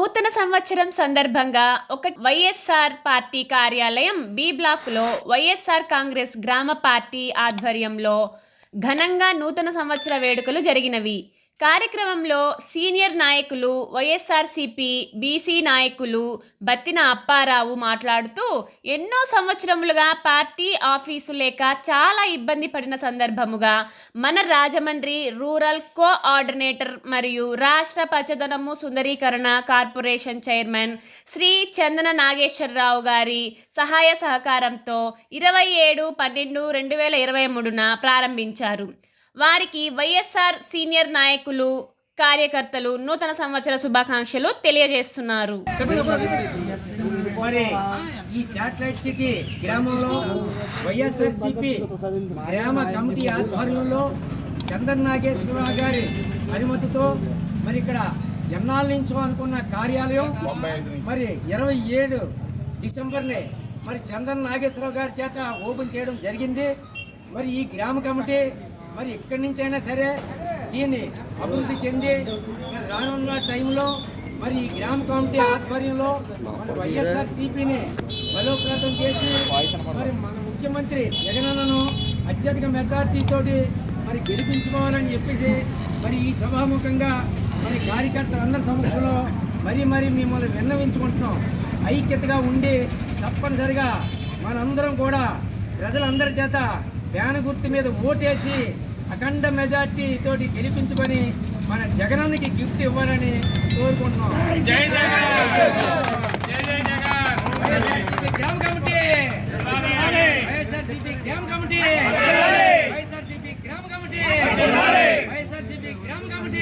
నూతన సంవత్సరం సందర్భంగా ఒక వైఎస్ఆర్ పార్టీ కార్యాలయం బి బ్లాక్లో వైఎస్ఆర్ కాంగ్రెస్ గ్రామ పార్టీ ఆధ్వర్యంలో ఘనంగా నూతన సంవత్సర వేడుకలు జరిగినవి. కార్యక్రమంలో సీనియర్ నాయకులు వైఎస్ఆర్సీపీ బీసీ నాయకులు బత్తిన అప్పారావు మాట్లాడుతూ ఎన్నో సంవత్సరములుగా పార్టీ ఆఫీసు లేక చాలా ఇబ్బంది పడిన సందర్భముగా మన రాజమండ్రి రూరల్ కోఆర్డినేటర్ మరియు రాష్ట్ర పచ్చదనము సుందరీకరణ కార్పొరేషన్ చైర్మన్ శ్రీ చందన నాగేశ్వరరావు గారి సహాయ సహకారంతో ఇరవై ఏడు పన్నెండు రెండు వేల ఇరవై మూడున ప్రారంభించారు. వారికి వైఎస్ఆర్ సీనియర్ నాయకులు కార్యకర్తలు నూతన సంవత్సర శుభాకాంక్షలు తెలియజేస్తున్నారు. మరి ఈ శాటిలైట్ సిటీ గ్రామంలో వైఎస్ఆర్సిపి గ్రామ కమిటీ ఆధ్వర్యంలో చందన్ నాగేశ్వరరావు గారి అనుమతితో మరి ఇక్కడ ఎన్నాళ్ళ నుంచో అనుకున్న కార్యాలయం మరి ఇరవై ఏడు డిసెంబర్ని మరి చందన్ నాగేశ్వరరావు గారి చేత ఓపెన్ చేయడం జరిగింది. మరి ఈ గ్రామ కమిటీ మరి ఇక్కడి నుంచి అయినా సరే దీన్ని అభివృద్ధి చెంది రానున్న టైంలో మరి ఈ గ్రామ కమిటీ ఆధ్వర్యంలో మన వైఎస్ఆర్ సిపిని బలోపేతం చేసి మరి మన ముఖ్యమంత్రి జగనన్నను అత్యధిక మెజార్టీతోటి మరి గెలిపించుకోవాలని చెప్పేసి మరి ఈ సభాముఖంగా మరి కార్యకర్తలందరి సమక్షంలో మరి మరి మిమ్మల్ని విన్నవించుకుంటున్నాం. ఐక్యతగా ఉండి తప్పనిసరిగా మనందరం కూడా ప్రజలందరి చేత బ్యాన గుర్తు మీద ఓటేసి అఖండ మెజార్టీ తోటి గెలిపించుకొని మన జగనానికి గిఫ్ట్ ఇవ్వాలని కోరుకుంటున్నాం. వైఎస్ఆర్సీపీ గ్రామ కమిటీ! వైఎస్ఆర్సీపీ గ్రామ కమిటీ! వైఎస్ఆర్సీపీ గ్రామ కమిటీ! వైఎస్ఆర్సీపీ గ్రామ కమిటీ